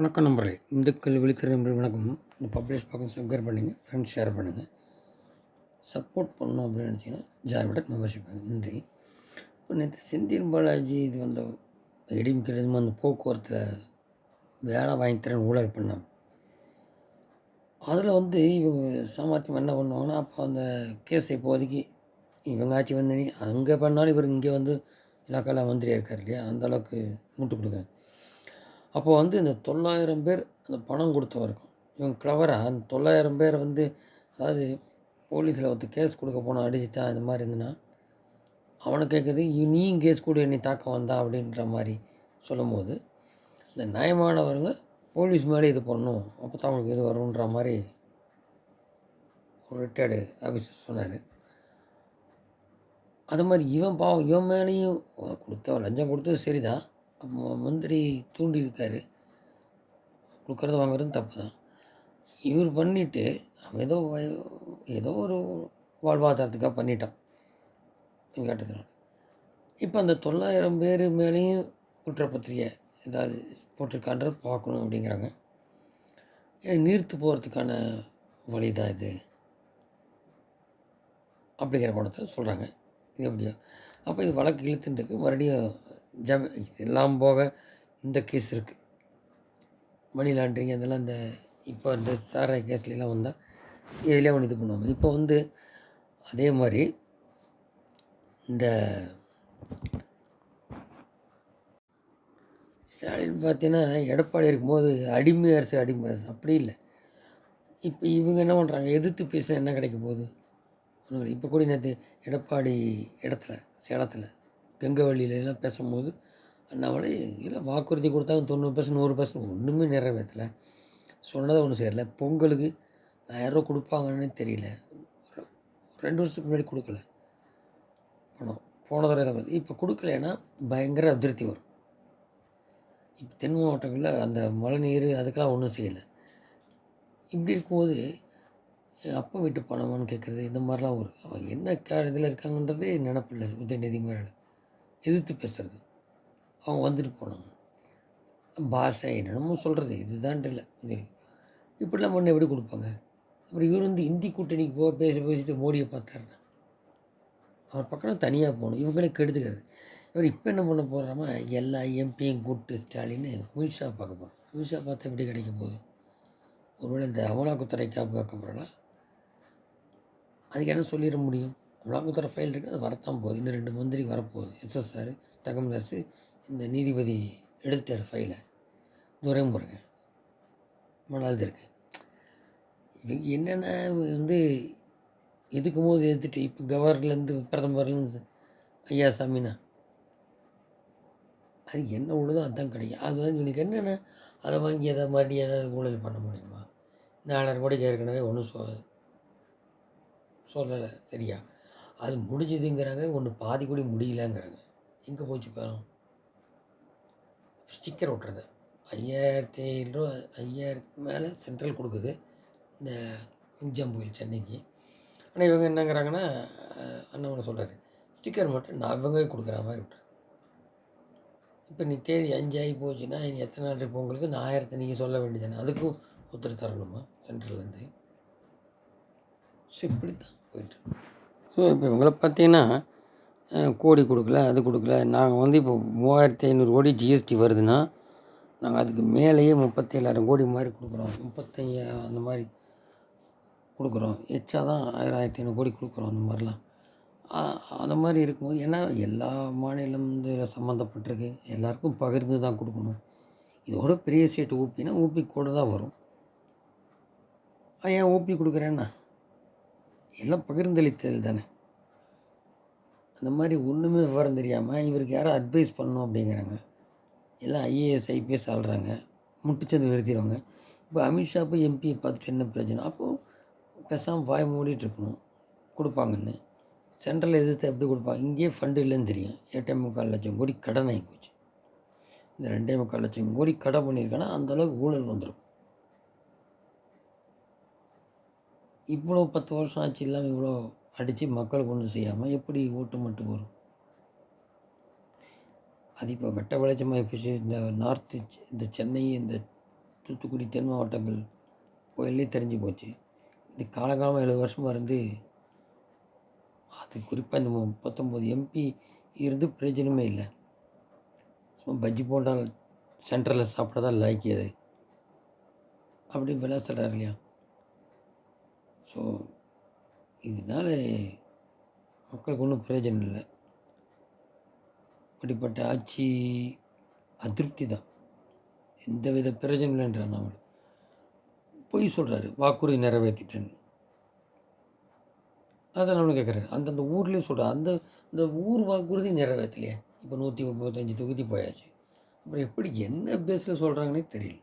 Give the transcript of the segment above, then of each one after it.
வணக்கம் நம்பர்களே இந்துக்கள் விழித்திரு நம்பர் வணக்கம். இந்த பப்ளிஷ் பார்க்க சப்ஸ்கிரைப் பண்ணுங்கள் ஃப்ரெண்ட்ஸ் ஷேர் பண்ணுங்கள் சப்போர்ட் பண்ணணும் அப்படின்னு நினச்சிங்கன்னா ஜாய்பட் மெம்பர்ஷிப் நன்றி. இப்போ நேற்று செந்தில் பாலாஜி இது வந்த இடிமிக்கிறதுமா அந்த போக்குவரத்தில் வேலை வாங்கி தரேன் ஊழல் பண்ணாங்க. அதில் வந்து இவங்க சாமர்த்தியம் என்ன பண்ணுவாங்கன்னா அப்போ அந்த கேஸ் இப்போதைக்கு இவங்க ஆட்சி வந்து அங்கே பண்ணாலும் இவர் இங்கே வந்து இலாக்கெல்லாம் மந்திரியாக இருக்கார் இல்லையா? அந்த அளவுக்கு மூட்டு கொடுக்காங்க அப்போ வந்து இந்த தொள்ளாயிரம் பேர் அந்த பணம் கொடுத்தவருக்கும் இவங்க கிளவராக அந்த தொள்ளாயிரம் பேர் வந்து அதாவது போலீஸில் ஒருத்தர் கேஸ் கொடுக்க போனால் அடிச்சுட்டான் இந்த மாதிரி இருந்துன்னா அவனை கேட்குது நீயும் கேஸ் கொடு என்னை தாக்க வந்தா அப்படின்ற மாதிரி சொல்லும்போது இந்த நியாயமானவருங்க போலீஸ் மேலே இது பண்ணணும் அப்போ தான் அவங்களுக்கு இது வரும்ன்ற மாதிரி ஒரு ரிட்டையர்டு ஆஃபீஸர் சொன்னார். அது மாதிரி இவன் பாவம் இவன் மேலேயும் கொடுத்த லஞ்சம் கொடுத்தது சரிதான். மந்திரி தூண்டியிருக்காரு. கொடுக்குறத வாங்குறதும் வாங்குறது தப்பு தான் இவர் பண்ணிவிட்டு அவன் ஏதோ வய- ஏதோ ஒரு வாழ்வாதாரத்துக்காக பண்ணிட்டான். கேட்டதுனால இப்போ அந்த தொள்ளாயிரம் பேர் மேலேயும் குற்றப்பத்திரிகை ஏதாவது போட்டிருக்கான்றது பார்க்கணும் அப்படிங்கிறாங்க. நீர்த்து போகிறதுக்கான வழி தான் இது. அப்படிங்கிற கோணத்தில் சொல்கிறாங்க இது எப்படியோ. அப்போ இது வழக்கு இழுத்துட்டு மறுபடியும் ஜம இதெல்லாம் போக இந்த கேஸ் இருக்குது மணி லாண்ட்ரிங் அதெல்லாம் இந்த இப்போ இந்த சாராய கேஸ்லாம் வந்தால் இதிலே ஒன்று இது பண்ணுவாங்க. இப்போ வந்து அதே மாதிரி இந்த ஸ்டாலின் பார்த்தீங்கன்னா எடப்பாடி இருக்கும்போது அடிமை அரசு அடிமை அரசு. அப்படி இல்லை. இப்போ இவங்க என்ன பண்ணுறாங்க எதிர்த்து பேசினா என்ன கிடைக்க போகுது? இப்போ கூட நேற்று எடப்பாடி இடத்துல சேலத்தில் கங்கை வழியிலலாம் பேசும்போது அண்ணாமலை இல்லை வாக்குறுதி கொடுத்தாங்க தொண்ணூறு பர்சன்ட் நூறு பர்சன்ட் ஒன்றுமே நிறைவேற்றலை. சொன்னதை ஒன்றும் செய்யலை. பொங்கலுக்கு ஆயிரரூவா கொடுப்பாங்கன்னு தெரியல. ரெண்டு வருஷத்துக்கு முன்னாடி கொடுக்கல. பணம் போன தடவை தான் கொடுத்து இப்போ கொடுக்கலைன்னா பயங்கர அதிருப்தி வரும். இப்போ தென் மாவட்டங்களில் அந்த மழை நீர் அதுக்கெல்லாம் ஒன்றும் செய்யலை. இப்படி இருக்கும்போது அப்போ வீட்டு பணமான்னு கேட்குறது இந்த மாதிரிலாம் ஒரு அவன் என்ன கா இதில் இருக்காங்கன்றதே நினப்பில்லை. உதயநிதி மாதிரி எதிர்த்து பேசுகிறது அவங்க வந்துட்டு போனாங்க பாஷை என்னென்னமோ சொல்கிறது இதுதான் இல்லை. உதயநிதி இப்படிலாம் பண்ண எப்படி கொடுப்பாங்க? அப்புறம் இவர் வந்து இந்தி கூட்டணிக்கு போக பேசி பேசிட்டு மோடியை பார்த்தாருன்னா அவர் பக்கம் தனியாக போகணும். இவங்களே கெடுத்துக்கிறது. இவர் இப்போ என்ன பண்ண போகிறாமா எல்லா எம்பியும் கூட்டு ஸ்டாலின் அமித்ஷா பார்க்க போகிறோம் அமித்ஷா பார்த்தா எப்படி கிடைக்க போகுது? ஒருவேளை இந்த அமலாக்கத்துறை காப்பு பார்க்க போகிறா அதுக்கு என்ன சொல்லிட முடியும்? அமலாக்கத்துறை ஃபைல் இருக்குது அது வரத்தான் போகுது. இன்னும் ரெண்டு மந்திரி வரப்போகுது. எஸ்எஸ்ஆர் தகவல் அரசு இந்த நீதிபதி எடுத்துட்டார் ஃபைலை. துரைமுருகன் மணாலது இருக்கு. இவங்க என்னென்ன வந்து எதுக்கும் போது எடுத்துட்டு இப்போ கவர்னர்லேருந்து பிரதமர்லேருந்து ஐயா சாமினா? அது என்ன உள்ளதோ அதுதான் கிடைக்கும். அது வந்து இவங்களுக்கு என்னென்ன அதை வாங்கி எதை மறுபடியும் ஏதாவது ஊழல் பண்ண முடியுமா? நாலாயிரம் கோடிக்கு ஏற்கனவே ஒன்றும் சொ சொல்லலை சரியா? அது முடிஞ்சுதுங்கிறாங்க ஒன்று பாதி கூட முடியலங்கிறாங்க. எங்கே போச்சு போகிறோம் ஸ்டிக்கர் ஒட்டுறது. ஐயாயிரத்தி ஐநூறுரூவா ஐயாயிரத்துக்கு மேலே சென்ட்ரல் கொடுக்குது. இந்த மிஞ்சம் கோயில் சென்னைக்கு. ஆனால் இவங்க என்னங்கிறாங்கன்னா அண்ணன் சொல்கிறாரு ஸ்டிக்கர் மட்டும் நான் இவங்க கொடுக்குற மாதிரி விட்டுறேன் இப்போ நீ தேதி அஞ்சாகி போச்சுன்னா இனி எத்தனை நாள் இப்போ உங்களுக்கு இந்த ஆயிரத்தை நீங்கள் சொல்ல வேண்டியதானே அதுக்கும் உத்தரவு தரணுமா? சென்ட்ரல்லேருந்து ஸோ இப்படி தான் போயிட்டு ஸோ இப்போ இவங்களை பார்த்தீங்கன்னா கோடி கொடுக்கல அது கொடுக்கல. நாங்கள் வந்து இப்போ மூவாயிரத்தி ஐநூறு கோடி ஜிஎஸ்டி வருதுன்னா நாங்கள் அதுக்கு மேலேயே முப்பத்தேழாயிரம் கோடி மாதிரி கொடுக்குறோம். முப்பத்தையா அந்த மாதிரி கொடுக்குறோம். எச்சா தான் ஆயிரம் ஆயிரத்தி ஐநூறு கோடி கொடுக்குறோம் அந்த மாதிரிலாம். அந்த மாதிரி இருக்கும்போது ஏன்னா எல்லா மாநிலம் இதில் சம்மந்தப்பட்டிருக்கு. எல்லாருக்கும் பகிர்ந்து தான் கொடுக்கணும். இதோட பெரிய ஸ்டேட் ஊப்பினா ஊபி கூட தான் வரும். ஏன் ஊபி கொடுக்குறேன்னா? எல்லாம் பகிர்ந்தளித்தல் தானே? அந்த மாதிரி ஒன்றுமே விவரம் தெரியாமல் இவருக்கு யாரும் அட்வைஸ் பண்ணணும் அப்படிங்கிறாங்க. எல்லாம் ஐஏஎஸ் ஐபிஎஸ் ஆள்றாங்க. முட்டுச்சந்து நிறுத்திடுவாங்க இப்போ அமித்ஷா போய் எம்பியை பார்த்துட்டு என்ன பிரச்சனை அப்போது பேசாமல் வாய் மூடிட்டுருக்கணும். கொடுப்பாங்கன்னு. சென்ட்ரல் எதிர்த்து எப்படி கொடுப்பாங்க இங்கேயே ஃபண்டு இல்லைன்னு தெரியும். எட்டே முக்கால் லட்சம் கோடி கடன் ஆகி போச்சு. இந்த ரெண்டே முக்கால் லட்சம் கோடி கடன் பண்ணியிருக்கேன்னா அந்தளவுக்கு ஊழல் வந்துடும் இவ்வளோ பத்து வருஷம் ஆச்சு இல்லாமல் இவ்வளோ அடித்து மக்களுக்கு ஒன்றும் செய்யாமல் எப்படி ஓட்டு மட்டும் வரும்? அது இப்போ வெட்ட வெளிச்சமாக போச்சு. இந்த நார்த்து இந்த சென்னை இந்த தூத்துக்குடி தென் மாவட்டங்கள் கோயிலே தெரிஞ்சு போச்சு. இது காலகாலமாக எழுபது வருஷமாக இருந்து அது குறிப்பாக இந்த முப்பத்தொம்போது எம்பி இருந்து பிரயோஜனமே இல்லை. சும்மா பஜ்ஜி போட்டால் சென்டரில் சாப்பிட தான் லாய்க்கியது அப்படி விளாசுறாரு இல்லையா? ஸோ இதனால் மக்களுக்கு ஒன்றும் பிரயோஜனம் இல்லை. அப்படிப்பட்ட ஆட்சி அதிருப்தி தான். எந்த வித பிரயோஜனம் இல்லைன்றார் நம்ம பொய் சொல்கிறாரு வாக்குறுதி நிறைவேற்றிட்டேன்னு அதை நம்மளும் கேட்குறாரு அந்தந்த ஊர்லேயும் சொல்கிறார் அந்த இந்த ஊர் வாக்குறுதி நிறைவேற்றலையே இப்போ நூற்றி முப்பத்தஞ்சு தொகுதி போயாச்சு. அப்புறம் எப்படி என்ன பேஸில் சொல்கிறாங்கன்னே தெரியல.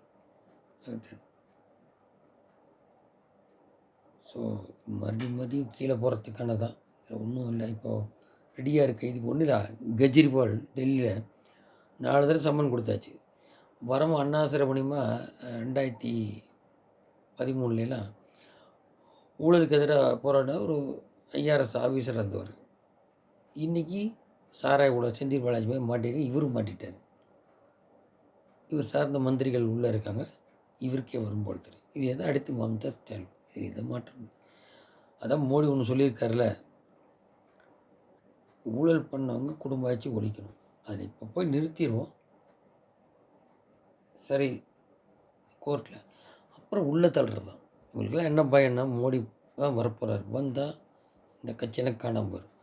ஸோ மறுபடியும் மறுபடியும் கீழே போகிறதுக்கான தான் இதில் ஒன்றும் இல்லை. இப்போது ரெடியாக இருக்குது இதுக்கு ஒன்றும் இல்லை. கெஜ்ரிவால் டெல்லியில் நாலு தடவை சம்மன் கொடுத்தாச்சு. வரம் அண்ணாசிரமணியமாக ரெண்டாயிரத்தி பதிமூணுலாம் ஊழலுக்கு எதிராக போராட ஒரு ஐஆர்எஸ் ஆஃபீஸர் இருந்தவர். இன்றைக்கி சாராய ஊழல் செந்தில் பாலாஜி போய் மாட்டிட்டு இவரும் மாட்டிட்டார். இவர் சார்ந்த மந்திரிகள் உள்ளே இருக்காங்க. இவருக்கே வரும் போல் தெரியும் இது எதை அடுத்து மம்தா ஸ்டாலின் இது இதை மாற்றம். அதான் மோடி ஒன்று சொல்லியிருக்காருல ஊழல் பண்ணவங்க குடும்ப ஆட்சி ஒழிக்கணும். அதை இப்போ போய் நிறுத்திடுவோம் சரி கோர்ட்டில் அப்புறம் உள்ளே தள்ளுறது தான் இவங்களுக்கெல்லாம் என்ன பயம்னா மோடி தான் வரப்போகிறார் வந்தால் இந்த கட்சியெல்லாம் காணாமல் போயிடும்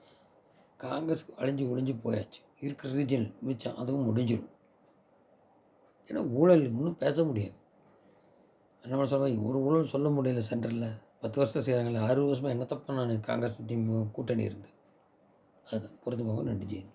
காங்கிரஸ் அழிஞ்சு ஒழிஞ்சு போயாச்சு. இருக்கிற ரீஜன் மிச்சம் அதுவும் முடிஞ்சிடும் ஏன்னா ஊழல் இன்னும் பேச முடியாது. என்ன சொல்கிறேன் ஒரு ஊழல் சொல்ல முடியல சென்டரில் பத்து வருஷம் செய்கிறாங்களே ஆறு வருஷமாக என்ன தப்பு நான் காங்கிரஸ் திமுக கூட்டணி இருந்து அதுதான். பொறுத்து போக நன்றி ஜெயந்த்